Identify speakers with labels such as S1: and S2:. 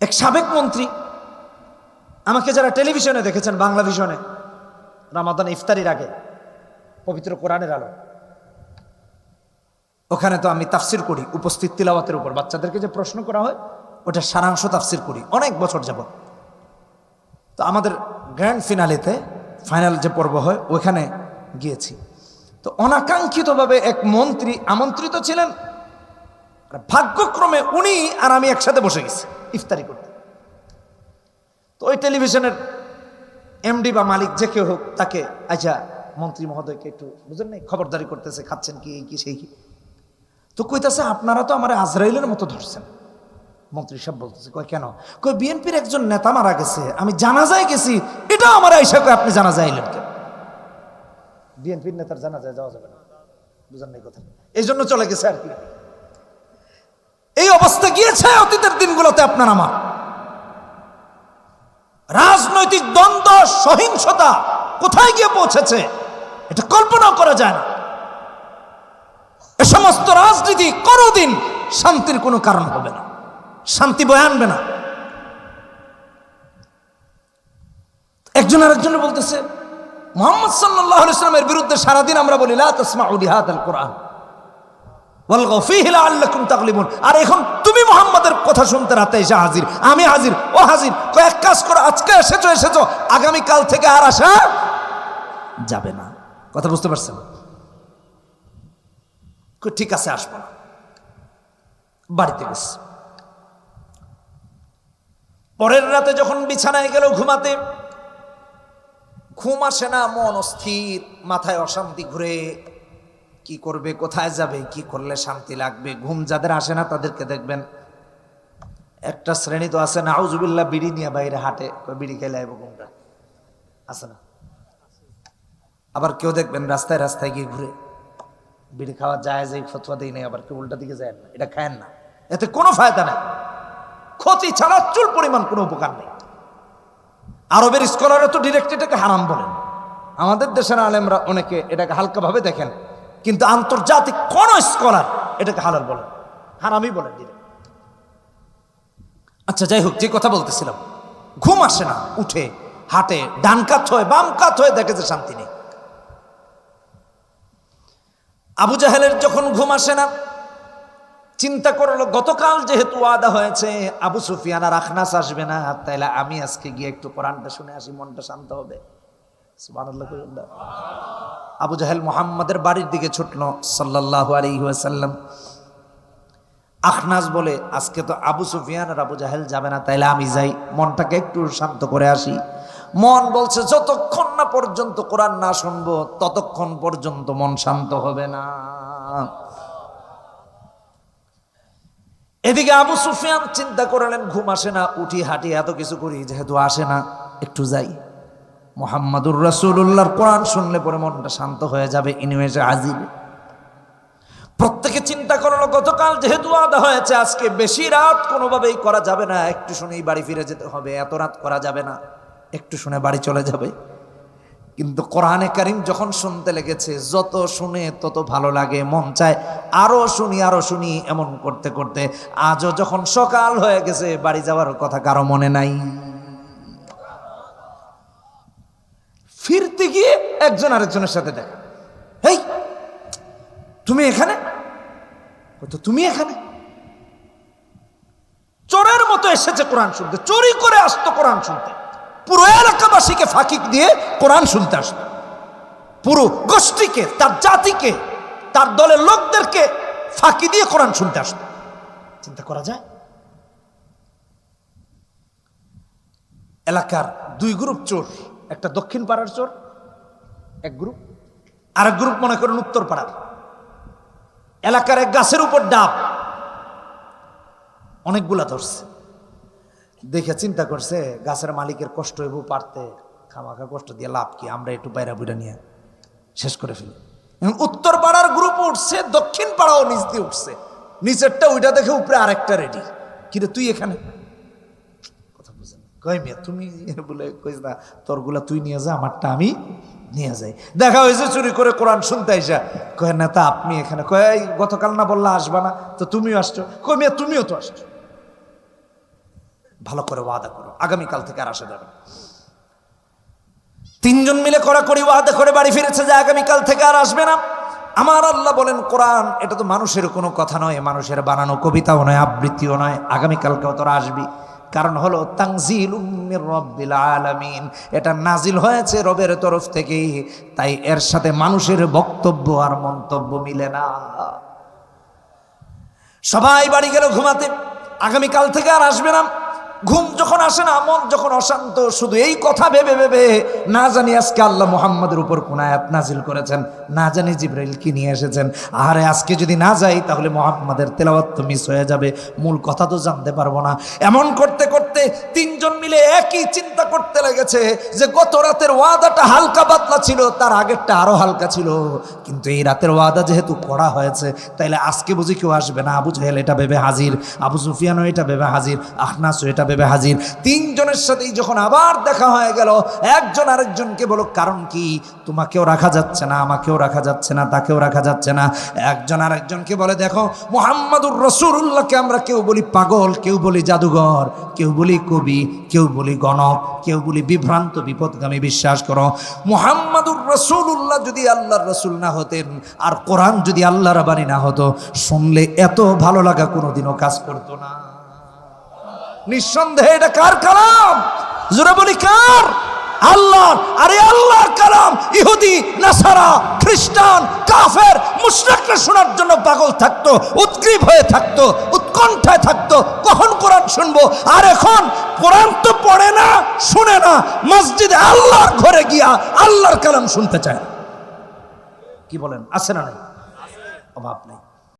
S1: এক সাবেক মন্ত্রী আমাকে যারা টেলিভিশনে দেখেছেন, বাংলা ভিশনে, রামাদান ইফতারির আগে, পবিত্র কোরআনের আলো। ওখানে তো আমি তাফসির করি, উপস্থিত তিলাওয়াতের উপর। বাচ্চাদেরকে যে প্রশ্ন করা হয় ওটা সারাংশ তাফসির করি, অনেক বছর যাব তো আমাদের গ্র্যান্ড ফিনালেতে ফাইনাল যে পর্ব হয় ওইখানে গিয়েছি। তো অনাকাঙ্ক্ষিতভাবে এক মন্ত্রী আমন্ত্রিত ছিলেন ভাগ্যক্রমে উনি আর আমি একসাথে বসে গেছি। ইফতারি করতে। তো ওই টেলিভিশনের এমডি বা মালিক যে কেউ হোক, তাকে আচ্ছা মন্ত্রী মহোদয়কে একটু বুঝলেন নাই, খবরদারি করতেছে, খাচ্ছেন কি, এই কি, সেই কি। তো কইতাছে, আপনারা তো আমার আজরাইলের মতো ধরছেন। মন্ত্রী সাহেব বলতেছে, কয় কেন? কই বিএনপির একজন নেতা মারা গেছে, আমি জানাজায় গেছি, এটা আমার আইসা কয়, আপনি জানাজায় এলেন কেন? বিএনপির নেতার জানাজায় যাওয়া যাবে না, বুঝেন নাই কথা এই জন্য চলে গেছে আর কি। অবস্থা গিয়েছে অতীতের দিনগুলোতে আপনার আমার। রাজনৈতিক দ্বন্দ্ব, সহিংসতা কোথায় গিয়ে পৌঁছেছে? এটা কল্পনাও করা যায় না। এ সমস্ত রাজনীতি কোনোদিন শান্তির কোনো কারণ হবে না? শান্তি বয়ে আনবে না। একজন আরেকজন বলতেছে, মোহাম্মদ সাল্লাহ ইসলামের বিরুদ্ধে সারাদিন আমরা বলি, লা তাসমাউ লিহাদাল কোরআন। আর এখন তুমি মোহাম্মদের কথা শুনতে রাতে এসে হাজির, আমি হাজির, ও হাজির, কয়েক কাজ আজকে এসেছ এসেছ আগামী কাল থেকে আর আসা যাবে না। কথা বুঝতে পারছেন? ঠিক আছে, আসব না। বাড়িতে গেছে। পরের রাতে যখন বিছানায় গেল ঘুমাতে, ঘুম আসে না, মন অস্থির, মাথায় অশান্তি ঘুরে কি করবে, কোথায় যাবে, কি করলে শান্তি লাগবে? ঘুম যাদের আসে না, তাদেরকে দেখবেন। একটা শ্রেণি তো আছে না আউজুবিল্লাহ বিড়ি নিয়ে বাইরে হাটে। বিড়ি খেলে আইব ঘুমটা আছে না? আবার কেউ দেখবেন রাস্তায় রাস্তায় গিয়ে ঘুরে। বিড়ি খাওয়া যায় যে ফতোয়া দেই নাই, আবার কেউ উল্টা দিকে যায় না। এটা খায়েন না। এতে কোনো ফায়দা নাই। ক্ষতি ছাড়া চুল পরিমাণ কোনো উপকার নেই। আরবের স্কলাররা তো ডিরেক্ট এটাকে হারাম বলেন। আমাদের দেশের আলেমরা অনেকে এটাকে হালকাভাবে দেখেন। কিন্তু আন্তর্জাতিক কোন স্কলার এটাকে হালাল বলেন হারামই বলেন ডিরেক্ট আচ্ছা যাই হোক, যে কথা বলতেছিলাম, ঘুম আসে না, উঠে, হাটে, ডান কাত হয়ে, বাম কাত হয়ে দেখে যে শান্তি নেই। আবু জাহেলের যখন ঘুম আসে না, চিন্তা করল, গতকাল যেহেতু আদা হয়েছে, আবু সুফিয়ান আর আখনাস আসবে না, তাইলে আমি আজকে গিয়ে একটু কোরআনটা শুনে আসি, মনটা শান্ত হবে। আবু জাহেল মোহাম্মদের বাড়ির দিকে ছুটলো সাল্লাল্লাহু আলাইহি ওয়াসাল্লাম। আখনাস বলে, আজকে তো আবু সুফিয়ান আর আবু জাহেল যাবে না, তাইলে আমি যাই। মনটাকে একটু শান্ত করে আসি। মন বলছে, যতক্ষণ না পর্যন্ত কোরআন না শুনব, ততক্ষণ পর্যন্ত মন শান্ত হবে না। এদিকে আবু সুফিয়ান চিন্তা করলেন ঘুম আসে না, উঠি হাঁটি এত কিছু করি, যেহেতু আসে না, একটু যাই। মোহাম্মদুর রসুল্লাহর কোরআন শুনলে পরে মনটা শান্ত হয়ে যাবে ইনিমেজে হাজির প্রত্যেকে চিন্তা করল, গতকাল যেহেতু আদা হয়েছে, আজকে বেশি রাত কোনোভাবেই করা যাবে না, একটু শুনেই বাড়ি ফিরে যেতে হবে, এত রাত করা যাবে না, একটু শুনে বাড়ি চলে যাবে। কিন্তু কোরআনে কারিম যখন শুনতে লেগেছে, যত শুনে তত ভালো লাগে, মন চায় আরও শুনি আরও শুনি, এমন করতে করতে, আজও যখন সকাল হয়ে গেছে, বাড়ি যাওয়ার কথা কারও মনে নাই। ফিরতে গিয়ে একজন আরেকজনের সাথে দেখা। এই তুমি এখানে? তো তুমি এখানে? চোরের মতো এসেছে কোরআন শুনতে। চুরি করে আসতো কোরআন শুনতে। পুরো এলাকাবাসীকে ফাঁকি দিয়ে কোরআন শুনতে আসতো। পুরো গোষ্ঠীকে, তার জাতিকে, তার দলের লোকদেরকে ফাঁকি দিয়ে কোরআন শুনতে আসতো। চিন্তা করা যায়? এলাকার দুই গ্রুপ চোর, একটা দক্ষিণ পাড়ার চোর এক গ্রুপ আরেক গ্রুপ মনে করেন উত্তর পাড়ার এলাকার এক গাছের উপর ডাব, অনেকগুলা ধরছে। দেখে চিন্তা করছে, গাছের মালিকের কষ্ট হইব, পারতে খামাখা কষ্ট দিয়ে লাভ কি? আমরা একটু বাইরা বুড়া নিয়ে শেষ করে ফেলি। উত্তর পাড়ার গ্রুপ উঠছে দক্ষিণ পাড়াও নিচ দিয়ে উঠছে। নিচেরটা ওইটা দেখে উপরে আরেকটা রেডি কিরে তুই এখানে? কথা বুঝেন কই মেয়ে, তুমি বলে কইস না, তোরগুলা তুই নিয়ে যা, আমারটা আমি নিয়ে যাই দেখা হয়েছে চুরি করে কোরআন শুনতে আইসা। কয়, নেতা, আপনি এখানে কয় গতকাল না বললা আসবা না? তো তুমিও আসছো? কই মিয়া, তুমিও তো আসছো। ভালো করে ওয়াদা করো, আগামীকাল থেকে আর আসা যাবে না। তিনজন মিলে কড়াকড়ি ওয়াদা করে বাড়ি ফিরেছে যে আগামীকাল থেকে আর আসবে না। আমার আল্লাহ বলেন, কোরআন, এটা তো মানুষের কোনো কথা নয়, মানুষের বানানো কবিতাও নয়, আবৃত্তিও নয়। আগামীকালকেও তোরা আসবি। কারণ হলো তাংজিল উম্মির রব্বিল আলামিন। এটা নাজিল হয়েছে রবের তরফ থেকে তাই এর সাথে মানুষের বক্তব্য আর মন্তব্য মিলে না। সবাই বাড়ি গেল ঘুমাতে, আগামীকাল থেকে আর আসবে না। ঘুম যখন আসে না, মন যখন অশান্ত, শুধু এই কথা ভেবে ভেবে, না জানি আজকে আল্লাহ মুহাম্মাদের উপর কোন আয়াত নাজিল করেছেন, না জানি জিব্রাইল কি নিয়ে এসেছেন। আরে আজকে যদি না যাই, তাহলে মুহাম্মাদের তেলাওয়াত মিস হয়ে যাবে, মূল কথা তো জানতে পারব না। এমন করতে করতে তিনজন মিলে একই চিন্তা করতে লেগেছে যে গত রাতের ওয়াদাটা হালকা পাতলা ছিল, তার আগেরটা আরও হালকা ছিল। কিন্তু এই রাতের ওয়াদা যেহেতু করা হয়েছে, তাইলে আজকে বুঝি কেউ আসবে না? আবু জাহেল এটা ভেবে হাজির, আবু সুফিয়ানও এটা ভেবে হাজির, আহনাসও এটা ভেবে হাজির। তিনজনের সাথেই যখন আবার দেখা হয়ে গেল, একজন আরেকজনকে বলো, কারণ কি? তোমাকেও রাখা যাচ্ছে না, আমাকেও রাখা যাচ্ছে না, তাকেও রাখা যাচ্ছে না। একজন আরেকজনকে বলে, দেখো, মোহাম্মদুর রসুল্লাহকে আমরা কেউ বলি পাগল, কেউ বলি জাদুঘর, কেউ বলি কবি, কেউ বলি গণক, কেউ বলি বিভ্রান্ত, বিপদগামী বিশ্বাস করো। মোহাম্মদুর রসুল্লাহ যদি আল্লাহর রসুল না হতেন, আর কোরআন যদি আল্লাহর বাণী না হতো, শুনলে এত ভালো লাগা কোনোদিনও কাজ করতো না। নিঃসন্দেহে এটা কার কালাম? জোরে বলি কার? আল্লাহ আরে আল্লাহর কালাম। ইহুদি, নাসারা, খ্রিস্টান, কাফের, মুশরিকরা শোনার জন্য পাগল থাকতো, উৎগ্রীব হয়ে থাকতো, উৎকণ্ঠায় থাকতো শুনব। আর এখন কোরআন তো পড়ে না, শুনে না, মসজিদে আল্লাহর ঘরে গিয়া আল্লাহর কালাম শুনতে চায় কি বলেন, আছে না নাই? অভাব নেই।